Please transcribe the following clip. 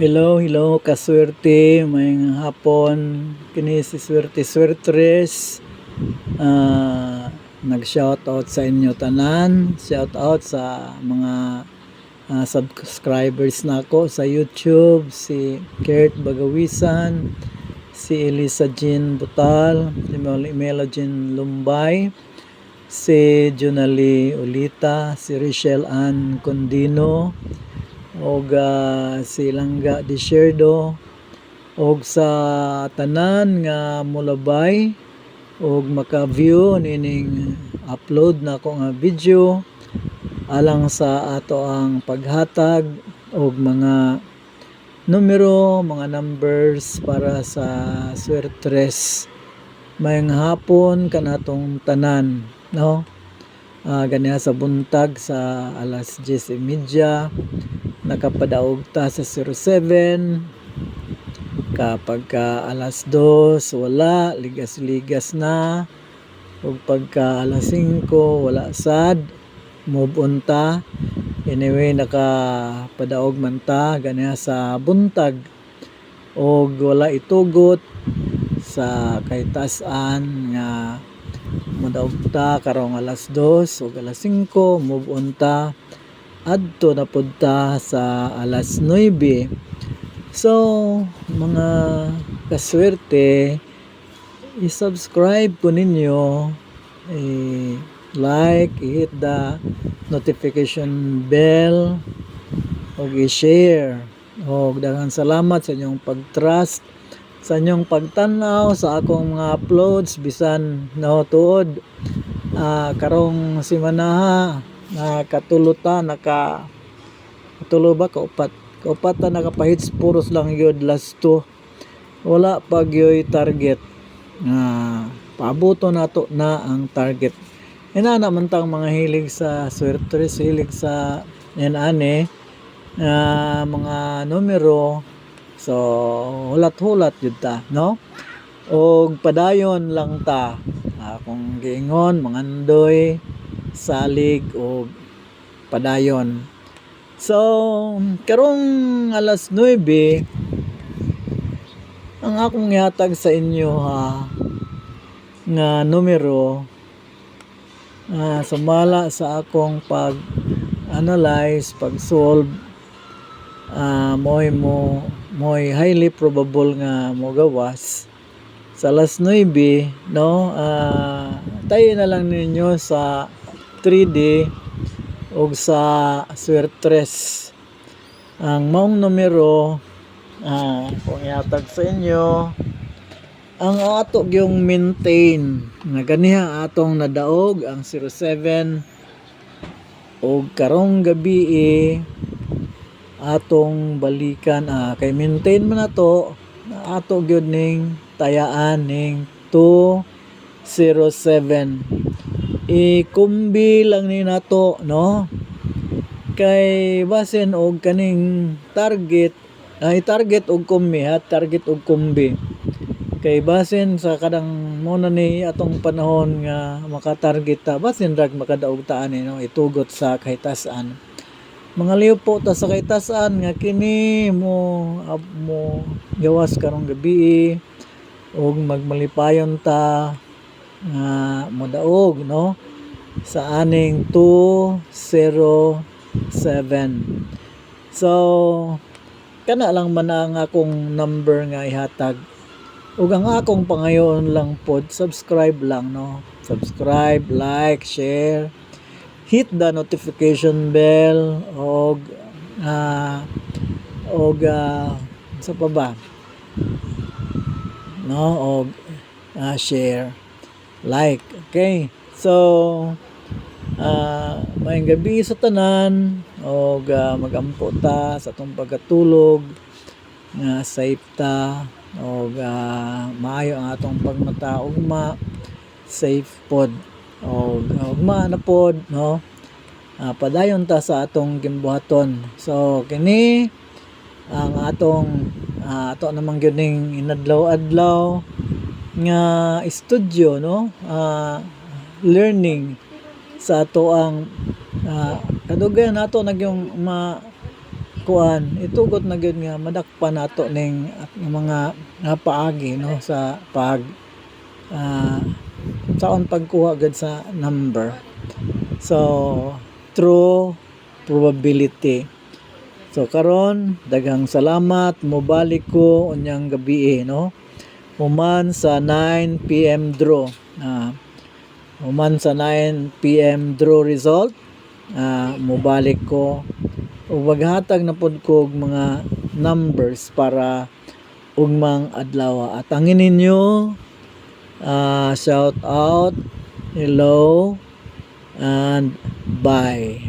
Hello, hello, kaswerte, may hapon, kini si Swerte Swertres. Ah, nag-shout out sa inyo tanan, shout out sa mga ah, subscribers nako sa YouTube, si Kurt Bagawisan, si Elisa Jean Butal, si Mel- Melo Jean Lumbay, si Junali Ulita, si Richelle Ann Condino, og ah, si Langga Desierdo og sa tanan nga mulabay. Og maka-view nining upload na ko nga video. Alang sa ato ang paghatag og mga numero, mga numbers para sa Swertres. Mayang hapon kanatong tanan no? Ah, ganiha sa buntag sa alas 10:30 nakapadaog ta sa 07 kapag ka alas 2 wala. Ligas-ligas na. Ug pagka alas 5 wala sad. Move on ta. Anyway nakapadaog man ta. Ganiha sa buntag. Og wala itugot sa kay tas-an nga madaog ta karong alas 2 ug alas 5 move on ta adto na pud ta sa alas 9. So, mga kaswerte, i-subscribe ko ninyo, i-like, i-hit the notification bell, o i-share. O daghang salamat sa inyong pag-trust, sa inyong pagtanaw sa akong mga uploads. Bisan no tuod. Ah, karong simana na katuluta naka katulo ba? Kaupat. Kaupat ta nakapahits puros lang yun last two. Wala pag yoy target. Nga paabuto na to na ang target. Ina naman tang mga hilig sa swerte hilig sa yan ane nga mga numero. So hulat-hulat yun ta no? Og padayon lang ta. Ah, kung giingon mangandoy salig o padayon. So, karong alas 9, ang akong yatag sa inyo ha, nga numero, ah, sumala sa akong pag analyze, pag solve, ah, mo'y mo, mo'y highly probable nga mo gawas sa alas 9, no, ah, tayo na lang ninyo sa 3D o sa Swertres. Ang maong numero, ah, kung ihatag sa inyo, ang ato yung maintain. Nga ganiha atong nadaog ang 07 o karong gabi eh, atong balikan. Ah, kay maintain man nato ato gyud ning tayaan ning 207 i-kumbi lang ni nato no? Kay basin og kaning target ay target og kumbi ha? Target og kumbi. Kay basin sa kadang mo na ni atong panahon nga makatarget ta basin rag makadaog ta ani no? Itugot sa kahitasan. Mga liw po ta sa kahitasan nga kini mo ab, mo gawas karong gabi og magmalipayon ta nga modaog no? Sa aning 207 so kana lang man ang akong number nga ihatag. Ug ang akong pangayon lang pod subscribe lang no? Subscribe like share. Hit the notification bell og ah og ah, sa pa ba? No og ah, share like okay. So ah maayong gabi sa tanan og ah, magampo ta sa atong pagkatulog nga safe ta og ah, maayo ang atong pagmata ugma safe pod og ugma na pod no? Ah, padayon ta sa atong gimbuhaton. So kini ang atong ah, ato namang gyud ning inadlaw-adlaw nga studio no? Ah, learning sa ato ang uh, kadugayan nato nagyong ma kuan itugot na gyud nga madakpan nato ning mga nga paagi no? Sa pag ah, saon pagkuha gud sa number. So true probability. So karon daghang salamat mobalik ko unyang gabi no human sa 9 PM draw. Ah human sa 9 PM draw result. Ah mobalik ko. Ug maghatag na pud ko mga numbers para ugmang adlaw. At angin ninyo ah shout out hello and bye